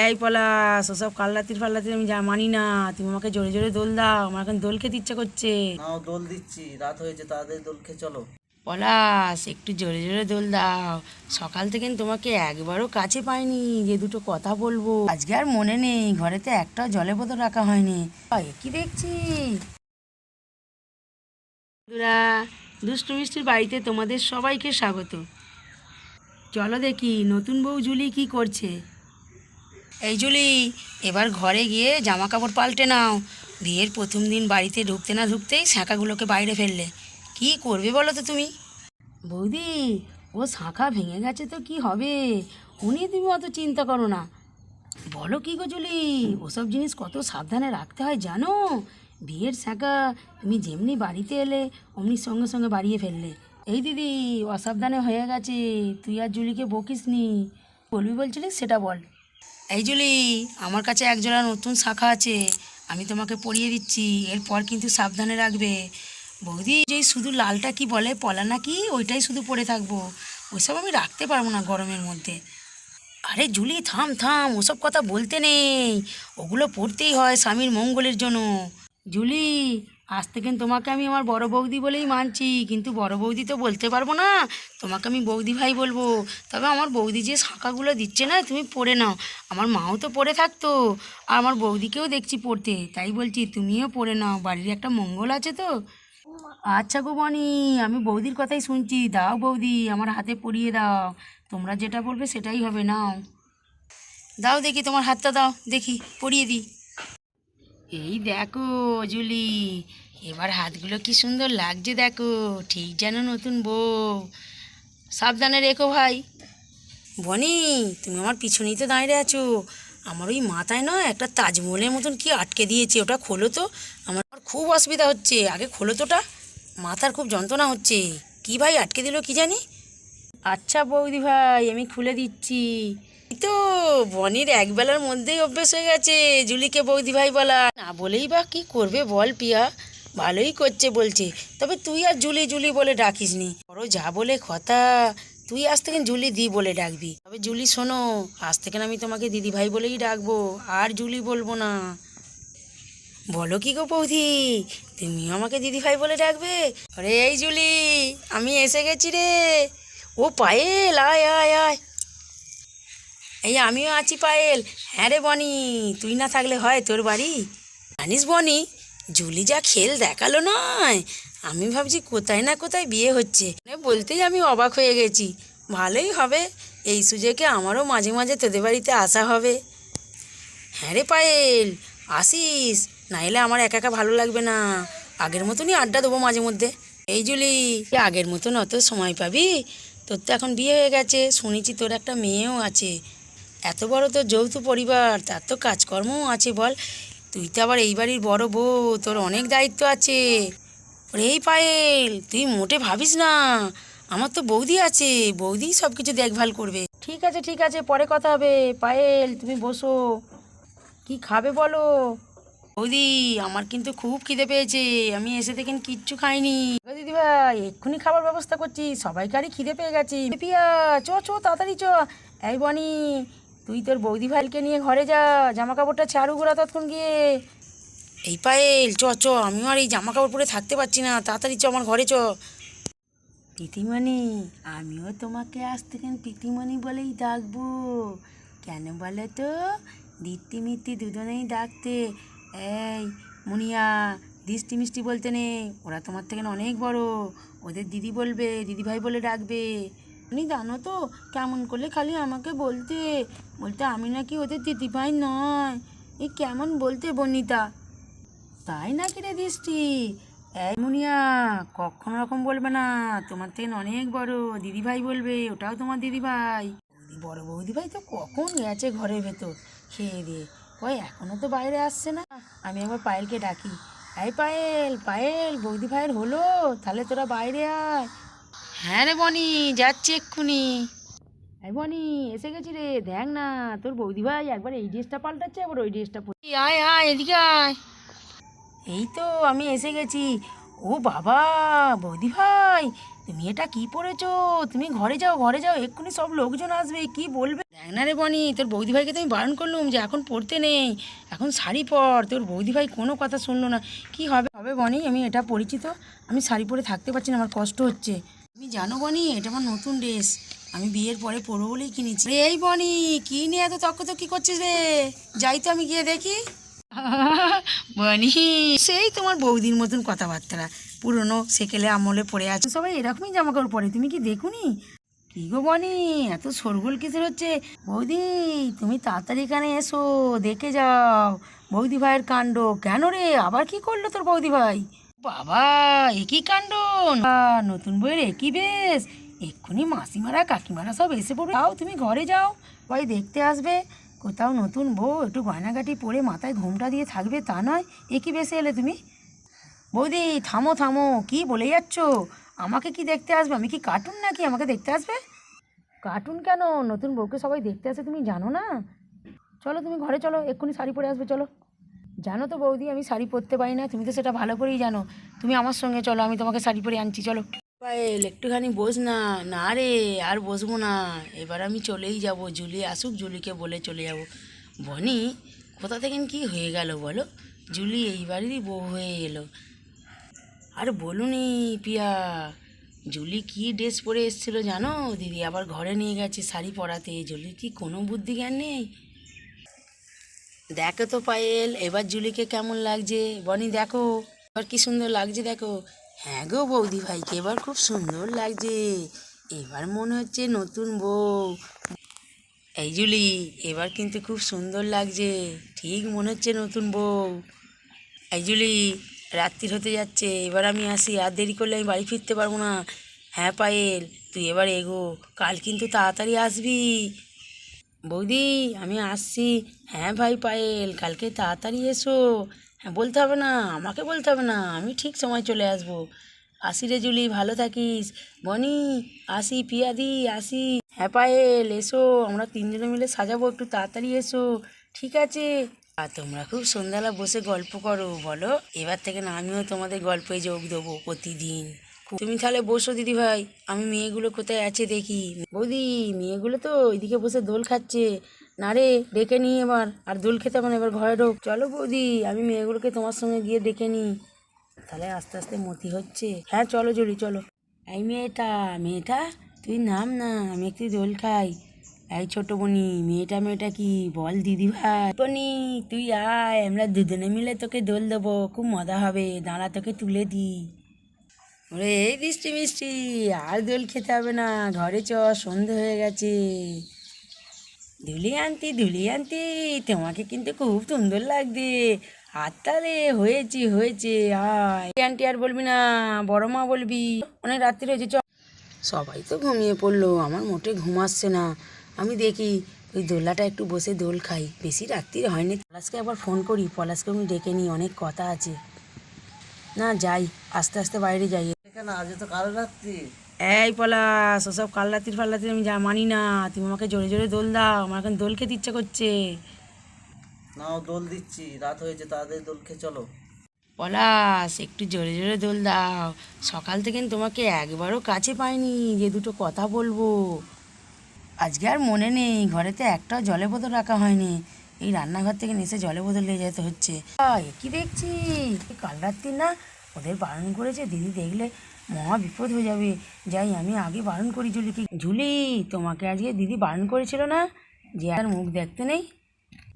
এই পলাশ ওসব কাল্লাতির ফাল্লাতির আমি যা মানি না। তুমি আমাকে জোরে জোরে দোল দাও আমার এখন দোল খেতে ইচ্ছা করছে। নাও দোল দিচ্ছি রাত হয়েছে তাড়াতাড়ি দোল খেয়ে চলো। পলাশ একটু জোরে জোরে দোল দাও। সকাল থেকে তোমাকে একবারও কাছে পাইনি যে দুটো কথা বলব। আজকে আর মনে নেই ঘরেতে একটাও জলের বোতল রাখা হয়নি। কি দেখছি? বন্ধুরা দুষ্টু মিষ্টির বাড়িতে তোমাদের সবাইকে স্বাগত। চলো দেখি নতুন বউ জুলি কি করছে। এই জুলি এবার ঘরে গিয়ে জামা কাপড় পাল্টে নাও। বিয়ের প্রথম দিন বাড়িতে ঢুকতে না ঢুকতেই শাঁখাগুলোকে বাইরে ফেললে। কি করবে বলো তো তুমি? বৌদি ও শাঁখা ভেঙে গেছে তো কি হবে? উনি তুমি অত চিন্তা করো না। বলো কি গো জুলি ওসব জিনিস কত সাবধানে রাখতে হয় জানো? বিয়ের শাঁখা তুমি যেমনি বাড়িতে এলে অমনি সঙ্গে সঙ্গে বাড়িয়ে ফেললে। এই দিদি, অসাবধানে হয়ে গেছে। তুই আর জুলিকে বকিস নি। বলবি বলছিলিস, সেটা বল। এই জুলি, আমার কাছে একজোড়া নতুন শাখা আছে। আমি তোমাকে পরিয়ে দিচ্ছি। এরপর কিন্তু সাবধানে রাখবে। বৌদি, যে শুধু লালটা কি বলে, পলা নাকি ওইটাই শুধু পরে থাকব। ওইসব আমি রাখতে পারব না গরমের মধ্যে। আরে জুলি, থাম থাম, ওসব কথা বলতে নেই। ওগুলো পড়তেই হয় স্বামীর মঙ্গলের জন্য। জুলি আজ থেকে তোমাকে আমি আমার বড় বৌদি বলেই মানছি, কিন্তু বড় বৌদি তো বলতে পারব না। তোমাকে আমি বৌদি ভাই বলব। তবে আমার বৌদি যে শাঁখাগুলো দিচ্ছে না, তুমি পড়ে নাও। আমার মাও তো পড়ে থাকতো। আর আমার বৌদিকেও দেখছি পড়তে। তাই বলছি, তুমিও পড়ে নাও। বাড়ির একটা মঙ্গল আছে তো। আচ্ছা গো বনি আমি বৌদির কথাই শুনছি। দাও বৌদি, আমার হাতে পরিয়ে দাও। তোমরা যেটা বলবে সেটাই হবে, নাও। দাও দেখি, তোমার হাতটা দাও। দেখি, পরিয়ে দিই। এই দেখো জুলি এবার হাতগুলো কি সুন্দর লাগছে দেখো, ঠিক যেন নতুন বউ। সাবধানে রেখো ভাই। বনি, তুমি আমার পিছনেই তো দাঁড়িয়ে আছো। আমার ওই মাথায় না একটা তাজমহলের মতন কি আটকে দিয়েছে, ওটা খোলো তো। আমার খুব অসুবিধা হচ্ছে, আগে খোলো তোটা মাথার খুব যন্ত্রণা হচ্ছে। কি ভাই আটকে দিল কি জানি? আচ্ছা বৌদি ভাই, আমি খুলে দিচ্ছি। তো বনির একবেলার মধ্যেই অভ্যেস হয়ে গেছে, জুলিকে বৌদি ভাই বলা। না বলেই বা কি করবে বল পিয়া, ভালোই করছে বলছে। তবে তুই আর জুলি জুলি বলে ডাকিস নি বড় যা বলে কথা, তুই আজ থেকে জুলি দি বলে ডাকবি। তবে জুলি শোনো, আজ থেকে আমি তোমাকে দিদি ভাই বলেই ডাকবো, আর জুলি বলব না। বলো কি গো বৌদি, তুমিও আমাকে দিদি ভাই বলে ডাকবে? আরে এই জুলি, আমি এসে গেছি রে। ও পায়েল, আয় আয় আয়। এই আমিও আছি পায়েল। হ্যাঁ রে বনি, তুই না থাকলে হয় তোর বাড়ি? জানিস বনি, জুলি যা খেল দেখাল নয়। আমি ভাবছি কোথায় না কোথায় বিয়ে হচ্ছে। মানে বলতেই আমি অবাক হয়ে গেছি। ভালোই হবে, এই সুযোগে আমারও মাঝে মাঝে তোদের বাড়িতে আসা হবে। হ্যাঁ রে পায়েল, আসিস, নাইলে আমার একা একা ভালো লাগবে না। আগের মতনই আড্ডা দেবো মাঝে মধ্যে। এই জুলি আগের মতন অত সময় পাবি? তোর তো এখন বিয়ে হয়ে গেছে, শুনেছি তোর একটা মেয়েও আছে। এত বড় তোর যৌথ পরিবার, তার তো কাজকর্মও আছে বল। তুই তো আবার এই বাড়ির বড় বউ, তোর অনেক দায়িত্ব আছে। ওরে এই পায়েল, তুই মোটে ভাবিস না। আমার তো বৌদি আছে, বৌদি সব কিছু দেখভাল করবে। ঠিক আছে ঠিক আছে, পরে কথা হবে। পায়েল, তুমি বসো। কি খাবে বলো? বৌদি, আমার কিন্তু খুব খিদে পেয়েছে। আমি এসে দেখেন কিচ্ছু খাইনি। দিদি ভাই এক্ষুনি খাবার ব্যবস্থা করছি। সবাইকারই খিদে পেয়ে গেছি। পিয়া, চ চ, তাড়াতাড়ি চ। এই বনি তুই তোর বৌদি ভাইলকে নিয়ে ঘরে যা জামা কাপড়টা ছাড়ু গোড়া তৎক্ষণ গিয়ে। এই পায়েল চ চ আমিও আর এই জামা কাপড় পরে থাকতে পারছি না তাড়াতাড়ি চ আমার ঘরে চ। প্রীতিমণি আমিও তোমাকে আজ থেকে প্রীতিমণি বলেই ডাকবো। কেন বলে তো? দীপ্তি মিত্তি দুজনেই ডাকতে। এই মুনিয়া দৃষ্টি মিষ্টি বলতে নেই ওরা তোমার থেকে অনেক বড়। ওদের দিদি বলবে দিদি ভাই বলে ডাকবে। তুমি জানো তো, কেমন করলে খালি আমাকে বলতে? বলতে আমি নাকি ওদের দিদি ভাই নয়। এই কেমন বলতে বনিতা? তাই নাকি রে দৃষ্টি? এই মুনিয়া, কখনো রকম বলবে না। তোমার থেকে অনেক বড় দিদি ভাই বলবে, ওটাও তোমার দিদি ভাই বড় বৌদি ভাই তো কখন গেছে ঘরের ভেতর? খেয়ে দিয়ে কই এখনও তো বাইরে আসছে না। আমি একবার পায়েলকে ডাকি। এই পায়েল পায়েল বৌদি ভাইয়ের হলো? তাহলে তোরা বাইরে আয়। হ্যাঁ রে বনি যাচ্ছি এক্ষুনি। এই বনি এসে গেছি রে দেখ না তোর বৌদি ভাই একবার এই ড্রেসটা পাল্টাচ্ছে আবার ওই ড্রেসটা আয় আয় এদিকে আয়। এই তো আমি এসে গেছি। ও বাবা বৌদি ভাই তুমি এটা কি পরেছো? তুমি ঘরে যাও ঘরে যাও এক্ষুনি সব লোকজন আসবে কি বলবে? দেখ না রে বনি তোর বৌদি ভাইকে তো আমি বারণ করলুম যে এখন পড়তে নেই এখন শাড়ি পর। তোর বৌদি ভাই কোনো কথা শুনলো না। কি হবে? হবে বনি আমি এটা পরিচিত আমি শাড়ি পরে থাকতে পারছি না আমার কষ্ট হচ্ছে। তুমি জানো বনি এটা আমার নতুন ড্রেস। আমি বিয়ের পরে পরবো বলেই কিনেছি। রে, এই বনি কি নিয়ে এত তক্ক তো কি করছিস রে? যাই তো আমি গিয়ে দেখি। বনি সেই তোমার বৌদির মতন কথাবার্তা। পুরনো সেকেলে আমলে পড়ে আছে। সবাই এরকমই জামা কাপড় পরে তুমি কি দেখুনি? কি গো বনি এত সরগোল কিসের হচ্ছে? বৌদি তুমি তাড়াতাড়ি এখানে এসো দেখে যাও। বৌদি ভাইয়ের কাণ্ড। কেন রে? আবার কি করল তোর বৌদি ভাই? বাবা, একই কাণ্ড। নতুন বইয়ের একই বেশ। এক্ষুনি মাসিমারা, কাকিমারা সব এসে পড়বে। যাও, তুমি ঘরে যাও। ভাই দেখতে আসবে। কোথাও নতুন বউ একটু গয়নাগাটি পরে মাথায় ঘোমটা দিয়ে থাকবে তা নয়। একই বেশে এলে তুমি। বৌদি, থামো থামো। কি বলে যাচ্ছ? আমাকে কি দেখতে আসবে? আমি কি কার্টুন নাকি? আমাকে দেখতে আসবে? কার্টুন কেন? নতুন বউকে সবাই দেখতে আসে, তুমি জানো না? চলো, তুমি ঘরে চলো। এক্ষুনি শাড়ি পরে আসবে, চলো। জানো তো বৌদি, আমি শাড়ি পরতে পারি না, তুমি তো সেটা ভালো করেই জানো। তুমি আমার সঙ্গে চলো, আমি তোমাকে শাড়ি পরে আনছি, চলো। পায়েল, একটুখানি বস না না রে, আর বসবো না। এবার আমি চলেই যাব, জুলি আসুক, জুলিকে বলে চলে যাব। বনি, কোথা থেকে কি হয়ে গেল বলো? জুলি এইবারেরই বউ হয়ে এলো। আর বলুনি পিয়া, জুলি কি ড্রেস পরে এসেছিল জানো? দিদি আবার ঘরে নিয়ে গেছে শাড়ি পরাতে। জুলির কি কোনো বুদ্ধি জ্ঞান নেই? দেখো তো পায়েল, এবার জুলিকে কেমন লাগছে? বনি, দেখো। এবার কি সুন্দর লাগছে, দেখো। হ্যাঁ গো বৌদি ভাইকে, এবার খুব সুন্দর লাগছে। এবার মনে হচ্ছে নতুন বউ। এই জুলি, এবার কিন্তু খুব সুন্দর লাগছে। ঠিক মনে হচ্ছে নতুন বউ। এই জুলি, রাত্রির হতে যাচ্ছে। এবার আমি আসি, আর দেরি করলে আমি বাড়ি ফিরতে পারব না। হ্যাঁ পায়েল, তুই এবার এগো। কাল কিন্তু তাড়াতাড়ি আসবি। বৌদি, আমি আসছি। হ্যাঁ ভাই পায়েল, কালকে তাড়াতাড়ি এসো। হ্যাঁ বলতে হবে না, আমাকে বলতে হবে না, আমি ঠিক সময় চলে আসব। আসি রে জুলি, ভালো থাকিস। বনি, আসি, পিয়াদি, আসি। হ্যাঁ পায়েল, এসো, আমরা তিনজনে মিলে সাজাবো, একটু তাড়াতাড়ি এসো। ঠিক আছে? আর তোমরা খুব সন্ধ্যাবেলা বসে গল্প করো, বলো। এবার থেকে না, আমিও তোমাদের গল্পে যোগ দেবো প্রতিদিন। তুমি তাহলে বসো দিদি ভাই, আমি মেয়েগুলো কোথায় আছে দেখি। বৌদি, মেয়েগুলো তো ওইদিকে বসে দোল খাচ্ছে। না রে, ডেকে নিই এবার। আর দোল খেতে হবে না এবার ঘরে ঢোক। চলো বৌদি, আমি মেয়েগুলোকে তোমার সঙ্গে গিয়ে ডেকে নিই। তাহলে আস্তে আস্তে মতি হচ্ছে। হ্যাঁ চলো জড়ি চলো। এই মেয়েটা মেয়েটা, তুই নাম না, আমি একটু দোল খাই। এই ছোট বনি, মেয়েটা মেয়েটা কি? বল দিদি ভাই। বনি, তুই আয়, আমরা দুজনে মিলে তোকে দোল দেবো। খুব মজা হবে। দাঁড়া, তোকে তুলে দিই। ওরে এই বৃষ্টি মিষ্টি আর দোল খেতে হবে না, ঘরে চ, সন্ধে হয়ে গেছে। ধুলি আনতি ধুলি আনতি তোমাকে কিন্তু খুব সুন্দর লাগবে তাহলে হয়েছে হয়েছে, আয়। আন্টি আর বলবি না, বড় মা বলবি, অনেক রাত্রি হয়েছে, চ। সবাই তো ঘুমিয়ে পড়ল, আমার মোটে ঘুম আসছে না। আমি দেখি ওই দোলনাটা একটু বসে দোল খাই, বেশি রাত্রির হয়নি। পলাশকে একবার ফোন করি, পলাশকে আমি ডেকে নিই, অনেক কথা আছে। না, যাই, আস্তে আস্তে বাইরে যাই। কেন? আজ তো কারও রাত্রি। এই পলাশ ওসব কাল রাত্রির ফাল রাত্রির আমি যা মানি না। তুমি আমাকে জোরে জোরে দোল দাও আমার এখন দোল খেতে ইচ্ছা করছে। নাও দোল দিচ্ছি। রাত হয়েছে তাদের দোল খেয়ে চলো। পলাশ একটু জোরে জোরে দোল দাও। সকাল থেকে তোমাকে একবারও কাছে পাইনি যে দুটো কথা বলব। আজকে আর মনে নেই ঘরেতে একটাও জলে বোতল রাখা হয়নি। এই রান্নাঘর থেকে নিচে জলে বোতল নিয়ে যেতে হচ্ছে। কি দেখছি? কাল রাত্রি না ওদের বারণ করেছে, দিদি দেখলে মহা বিপদ হয়ে যাবে। যাই, আমি আগে বারণ করি জুলিকে জুলি তোমাকে আজকে দিদি বারণ করেছিল না? যে আর মুখ দেখতে নেই?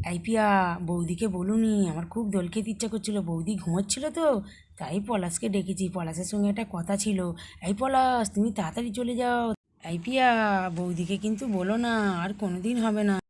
এই পিয়া, বৌদিকে বলুনি, আমার খুব দোল খেতে ইচ্ছা করছিল। বৌদি ঘুমোচ্ছিল তো, তাই পলাশকে ডেকেছি। পলাশের সঙ্গে একটা কথা ছিল। এই পলাশ, তুমি তাড়াতাড়ি চলে যাও। এই পিয়া, বৌদিকে কিন্তু বলো না, আর কোনোদিন হবে না।